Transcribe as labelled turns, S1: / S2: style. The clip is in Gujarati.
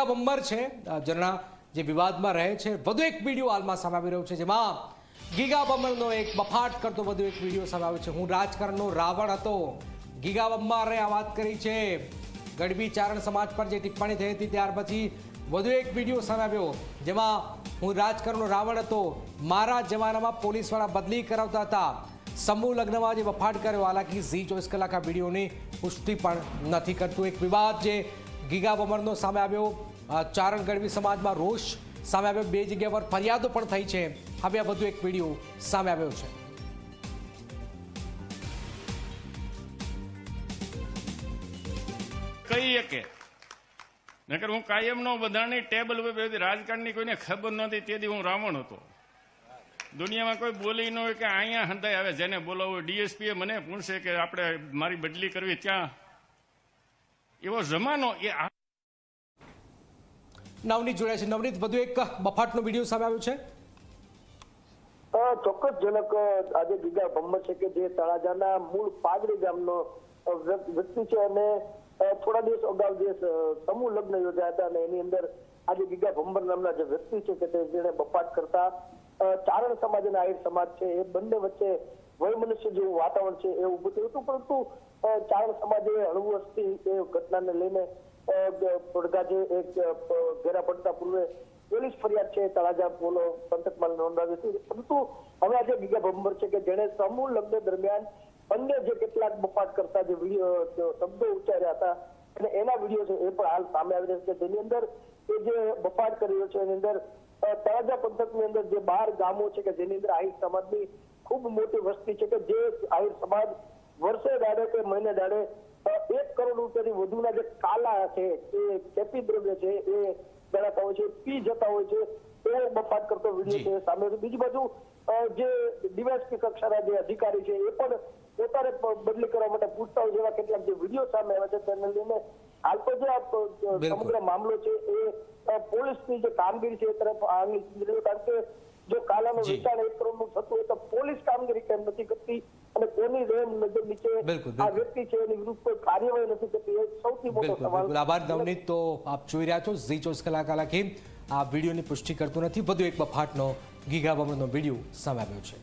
S1: ગીગા બમ્બર છે. જરણા જે વિવાદમાં રહે છે. વધુ એક વીડિયો હાલમાં સામે આવી રહ્યો છે, જેમાં ગીગા બમ્બરનો એક બફાટ કરતો વધુ એક વીડિયો સામે આવ્યો છે. હું રાજકારણનો રાવણ હતો. ગીગા બમ્બરે આ વાત કરી છે. ગઢવી ચારણ સમાજ પર જે ટિપ્પણી થઈ હતી, ત્યાર પછી વધુ એક વીડિયો સામે આવ્યો, જેમાં હું રાજકારણનો રાવણ હતો. મારા જમાનામાં પોલીસવાળા બદલી કરાવતા હતા. સમૂહ લગ્નમાં જે વફાટ કર્યો, હાલાકી ઝી ચોવીસ કલાક આ વિડીયોની પુષ્ટિ પણ નથી કરતું. એક વિવાદ જે ગીગા બમરનો સામે આવ્યો. ચારણ ગઢવી સમાજમાં રોષ સામે આવ્યો. બે જગ્યા પર ફરિયાદો પણ થઈ છે. હવે આ વધુ એક વીડિયો સામે આવ્યો છે.
S2: કહીએ કે, નકર હું કાયમનો બધાની ટેબલ રાજકારણની કોઈને ખબર નહોતી. તેથી હું રાવણ હતો. દુનિયામાં કોઈ બોલી ન હોય કે અહીંયા હંધાઈ આવે. જેને બોલાવવું ડીએસપીએ મને પૂછશે કે આપણે મારી બદલી કરવી ત્યાં. એવો જમાનો એ
S1: નવનીત જોડાય છે. નવનીત, વધુ એક બફાટનો વીડિયો સામે આવ્યો છે.
S3: ચોક્કસ જનક આજે ગીગા ભમ્મર છે કે જે તળાજાના મૂળ પાદરી ગામનો વ્યક્તિ છે અને થોડા દિવસ અગાઉ જે સમૂહ લગ્ન યોજાયા હતા અને એની અંદર આજે ગીગા ભમ્બર નામના જે વ્યક્તિ છે કે તે જેને બપાટ કરતા ચારણ સમાજ અને આહિર સમાજ છે. એ બંને વચ્ચે વય મનુષ્ય જેવું વાતાવરણ છે એ ઉભું થયું હતું. પરંતુ ચારણ સમાજે હળવું હસ્તી એ ઘટનાને લઈને અ, પડઘા જે એક ઘેરા પડતા પૂર્વે પોલીસ ફરિયાદ છે તળાજા પોલો પંથકમાં નોંધાવી હતી. પરંતુ હવે આજે બીજા ભંબર છે કે જેણે સમૂહ લગ્ન દરમિયાન અન્ય જે કેટલાક બપાટ કરતા જે વીડિયો શબ્દો ઉચ્ચાર્યા હતા અને એના વીડિયો છે એ પણ હાલ સામે આવી રહ્યા છે જેની અંદર એ જે બપાટ કર્યો છે એની અંદર તળાજા પંથકની અંદર જે બાર ગામો છે કે જેની અંદર આહિર સમાજની ખૂબ મોટી વસ્તી છે કે જે આહિર સમાજ વર્ષે દાડે કે મહિને દાડે એક કરોડ રૂપિયાથી વધુના જે કાલા છે એ ચેપી દ્રવ્ય છે એ ગણાતા હોય છે પી જતા હોય છે એ બફાટ કરતો વીડિયો છે સામે. બીજી બાજુ જે ડીવાયસપી કક્ષાના જે અધિકારી છે એ પણ પોતાને બદલી કરવા માટે પૂછતા હોય જેવા કેટલાક જે વીડિયો સામે આવ્યા છે તેને લઈને હાલ તો જે સમગ્ર મામલો છે એ પોલીસની જે કામગીરી છે એ તરફ આંગળી કારણ કે જો કાલાનું. વેચાણ એક કરોડનું થતું હોય તો પોલીસ કામગીરી કેમ નથી કરતી? કોની રેમ નજર નીચે આ. વ્યક્તિ છે એની વિરુદ્ધ કોઈ કાર્યવાહી નથી કરતી એ સૌથી મોટો સવાલ
S1: બિલકુલ. આભાર નવનીત. તો આપ જોઈ રહ્યા છો ઝી ચોવીસ કલાક આ વિડીયોની પુષ્ટિ કરતું નથી. વધુ એક બફાટનો ગીગા બમરનો વીડિયો સામે આવ્યો છે.